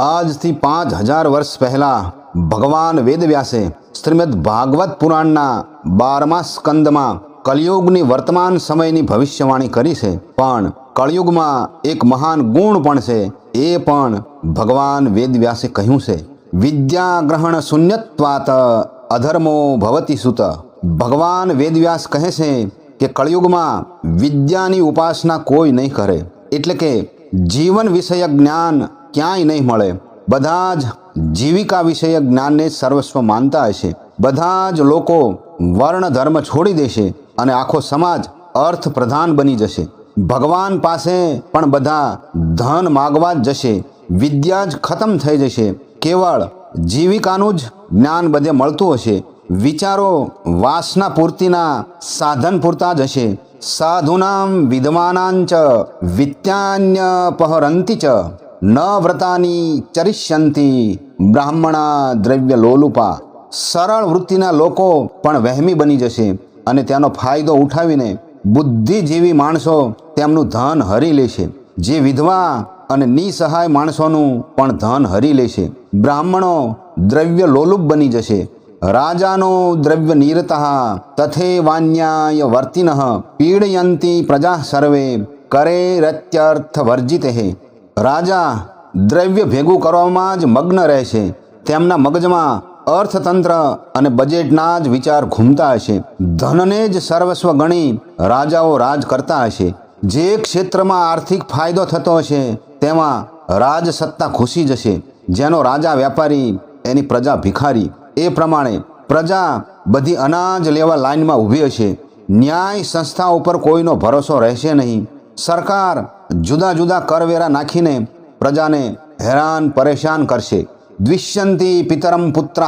આજથી પાંચ હજાર વર્ષ પહેલા ભગવાન વેદવ્યાસે શ્રીમદ ભાગવત પુરાણના બારમા સ્કંદમાં કળિયુગની વર્તમાન સમયની ભવિષ્યવાણી કરી છે. પણ કળિયુગમાં એક મહાન ગુણ પણ છે, એ પણ ભગવાન વેદવ્યાસે કહ્યું છે. વિદ્યા ગ્રહણ શૂન્યત્વાત અધર્મો ભવતી સુત. ભગવાન વેદવ્યાસ કહે છે કે કળિયુગમાં વિદ્યાની ઉપાસના કોઈ નહીં કરે. એટલે કે જીવન વિષયક જ્ઞાન ક્યાંય નહીં મળે. બધા જ જીવિકા વિષયક જ્ઞાનને સર્વસ્વ માનતા હશે બધા જ લોકો વર્ણ ધર્મ છોડી દેશે અને આખો સમાજ અર્થ પ્રધાન બની જશે. ભગવાન પાસે પણ બધા ધન માગવા જ જશે. વિદ્યા જ ખતમ થઈ જશે. કેવળ જીવિકાનું જ જ્ઞાન બધે મળતું હશે. વિચારો વાસના પૂર્તિના સાધન પૂરતા જ હશે. સાધુનામ વિદ્વાનાંચ વિત્યાન્ય પહરંતી ચ. ન વ્રતાની ચરિષ્યંતી બ્રાહ્મણા દ્રવ્ય લોલુપા સરળ વૃત્તિના લોકો પણ વહેમી બની જશે અને તેનો ફાયદો ઉઠાવીને બુદ્ધિજીવી માણસો તેમનું ધન હરી લેશે. જે વિધવા અને નિસહાય માણસોનું પણ ધન હરી લેશે. બ્રાહ્મણો દ્રવ્ય લોલુપ બની જશે. રાજાનો દ્રવ્ય નિરત તથે વાન્યાય વર્તિન પીડયંતી પ્રજા સર્વે કરે રત્યર્થ વર્જિત. રાજા દ્રવ્ય ભેગું કરવામાં જ મગ્ન રહેશે તેમના મગજમાં અર્થતંત્ર અને બજેટના જ વિચાર ઘૂમતા હશે. ધનને જ સર્વસ્વ ગણી રાજાઓ રાજ કરતા હશે. જે ક્ષેત્રમાં આર્થિક ફાયદો થતો હશે, તેમાં રાજસત્તા ઘૂસી જશે. જેનો રાજા વ્યાપારી એની પ્રજા ભિખારી. એ પ્રમાણે પ્રજા બધી અનાજ લેવા લાઈનમાં ઊભી હશે. ન્યાય સંસ્થા ઉપર કોઈનો ભરોસો રહેશે નહીં. સરકાર જુદા જુદા કરવેરા નાખીને પ્રજાને હેરાન પરેશાન કરશે. દ્વિષ્યંતી પિતરમ પુત્ર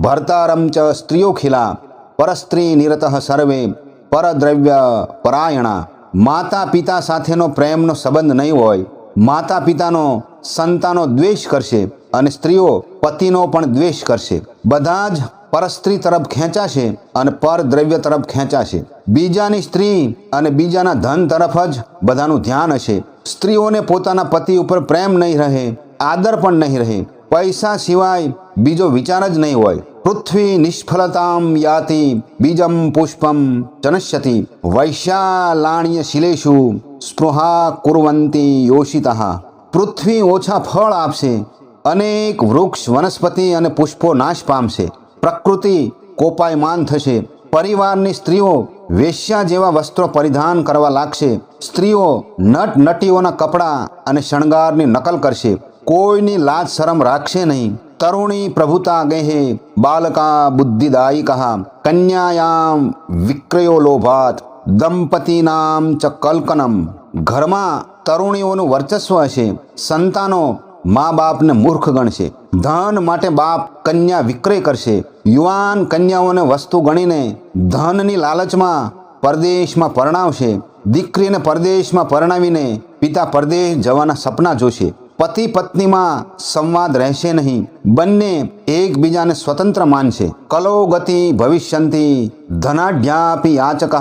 ભર્તારમ ચ સ્ત્રીઓ ખીલા. પરસ્ત્રી નિરત સર્વે પરદ્રવ્ય પરાયણા. માતા પિતા સાથેનો પ્રેમનો સંબંધ નહીં હોય. માતા પિતાનો સંતાનો દ્વેષ કરશે અને સ્ત્રીઓ પતિનો પણ દ્વેષ કરશે. બધા જ પરસ્ત્રી તરફ ખેંચાશે અને પરદ્રવ્ય તરફ ખેંચાશે. બીજાની સ્ત્રી અને બીજાના ધન તરફ જ બધાનું ધ્યાન હશે. સ્ત્રીઓને પોતાના પતિ ઉપર પ્રેમ નહીં રહે, આદર પણ નહીં રહે. પૈસા સિવાય બીજો વિચાર જ નહીં હોય. પૃથ્વી નિષ્ફળતામ યાતિ બીજમ પુષ્પમ જનશ્યતિ. વૈશાલાણ્ય શિલેષુ સ્પૃહા કુર્વંતી યોશિતા પૃથ્વી ઓછા ફળ આપશે. અનેક વૃક્ષ વનસ્પતિ અને પુષ્પો નાશ પામશે. પ્રકૃતિ કોપાયમાન થશે. પરિવારની સ્ત્રીઓ વેશ્યા જેવા વસ્ત્રો પરિધાન કરવા લાગશે. સ્ત્રીઓ નટ નટીઓના કપડાં અને શણગારની નકલ કરશે. કોઈની લાજ શરમ રાખશે નહીં. તરુણી પ્રભુતા ગેહે બાલકા બુદ્ધિદાયિકા. કન્યાયામ વિક્રયો લોભાત. દંપતીનામ ચ કલ્કનમ ઘરમાં તરુણીઓનું વર્ચસ્વ હશે. સંતાનો મા બાપને મૂર્ખ ગણશે. ધન માટે બાપ કન્યા વિક્રય કરશે. યુવાન કન્યાઓને વસ્તુ ગણીને ધનની લાલચમાં પરદેશમાં પરણાવશે. દીકરીને પરદેશમાં પરણાવીને પિતા પરદેશ જવાના સપના જોશે. પતિ પત્નીમાં સંવાદ રહેશે નહીં. બંને એકબીજાને સ્વતંત્ર માનશે. કલો ગતિ ભવિષ્યંતી ધનાઢ્યાપી યાચક.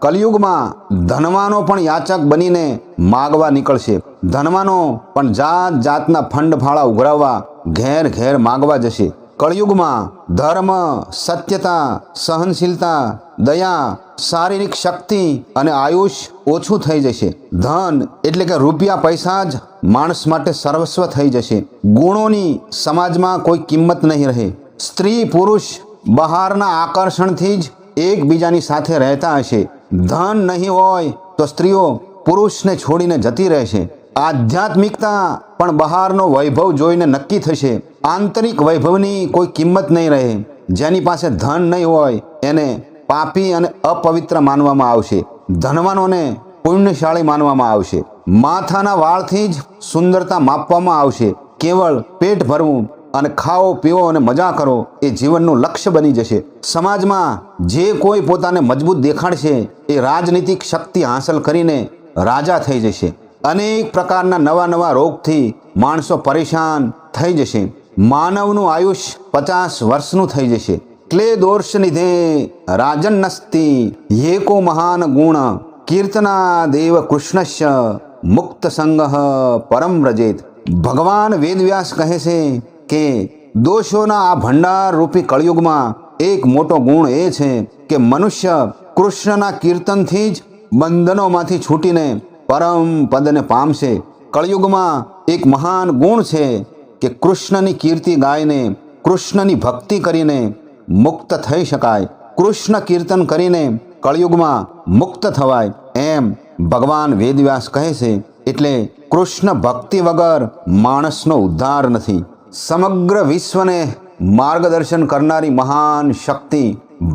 કલયુગમાં ધનવાનો પણ યાચક બનીને માગવા નીકળશે. ધનવાનો પણ જાત જાતના ફંડ ફાળા ઉઘરાવવા ઘેર ઘેર માગવા જશે. કળયુગમાં ધર્મ, સત્યતા, સહનશીલતા, દયા, શારીરિક શક્તિ અને આયુષ ઓછું થઈ જશે. ધન એટલે કે રૂપિયા, પૈસા જ માણસ માટે સર્વસ્વ થઈ જશે. ગુણોની સમાજમાં કોઈ કિંમત નહીં રહે. સ્ત્રી પુરુષ બહારના આકર્ષણથી જ એકબીજાની સાથે રહેતા હશે. ધન નહીં હોય તો સ્ત્રીઓ પુરુષને છોડીને જતી રહેશે. આધ્યાત્મિકતા પણ બહારનો વૈભવ જોઈને નક્કી થશે. આંતરિક વૈભવની કોઈ કિંમત નહીં રહે. જેની પાસે ધન નહીં હોય, એને પાપી અને અપવિત્ર માનવામાં આવશે. ધનવાનોને પુણ્યશાળી માનવામાં આવશે. માથાના વાળથી જ સુંદરતા માપવામાં આવશે. કેવળ પેટ ભરવું અને ખાઓ પીવો અને મજા કરો એ જીવનનું લક્ષ્ય બની જશે. સમાજમાં જે કોઈ પોતાને મજબૂત દેખાડશે, એ રાજનીતિક શક્તિ હાંસલ કરીને રાજા થઈ જશે. અનેક પ્રકારના નવા નવા રોગથી માણસો પરેશાન થઈ જશે. માનવનું આયુષ્ય પચાસ વર્ષનું થઈ જશે. ક્લે દોર્ષ નિધે રાજન નસ્તી યેકો મહાન ગુણ કીર્તના દેવ કૃષ્ણસ્ય મુક્ત સંગહ પરમ રજેત ભગવાન વેદવ્યાસ કહે છે કે દોષોના આ ભંડાર રૂપી કળિયુગમાં એક મોટો ગુણ એ છે કે મનુષ્ય કૃષ્ણના કીર્તનથી જ બંધનોમાંથી છૂટીને પરમ પદને પામશે કળિયુગમાં એક મહાન ગુણ છે કે કૃષ્ણની કીર્તિ ગાઈને કૃષ્ણની ભક્તિ કરીને મુક્ત થઈ શકાય કૃષ્ણ કીર્તન કરીને કળિયુગમાં મુક્ત થવાય એમ ભગવાન વેદવ્યાસ કહે છે, એટલે કૃષ્ણ ભક્તિ વગર માણસનો ઉદ્ધાર નથી. સમગ્ર વિશ્વને માર્ગદર્શન કરનારી મહાન શક્તિ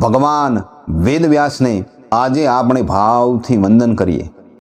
ભગવાન વેદવ્યાસને આજે આપણે ભાવથી વંદન કરીએ.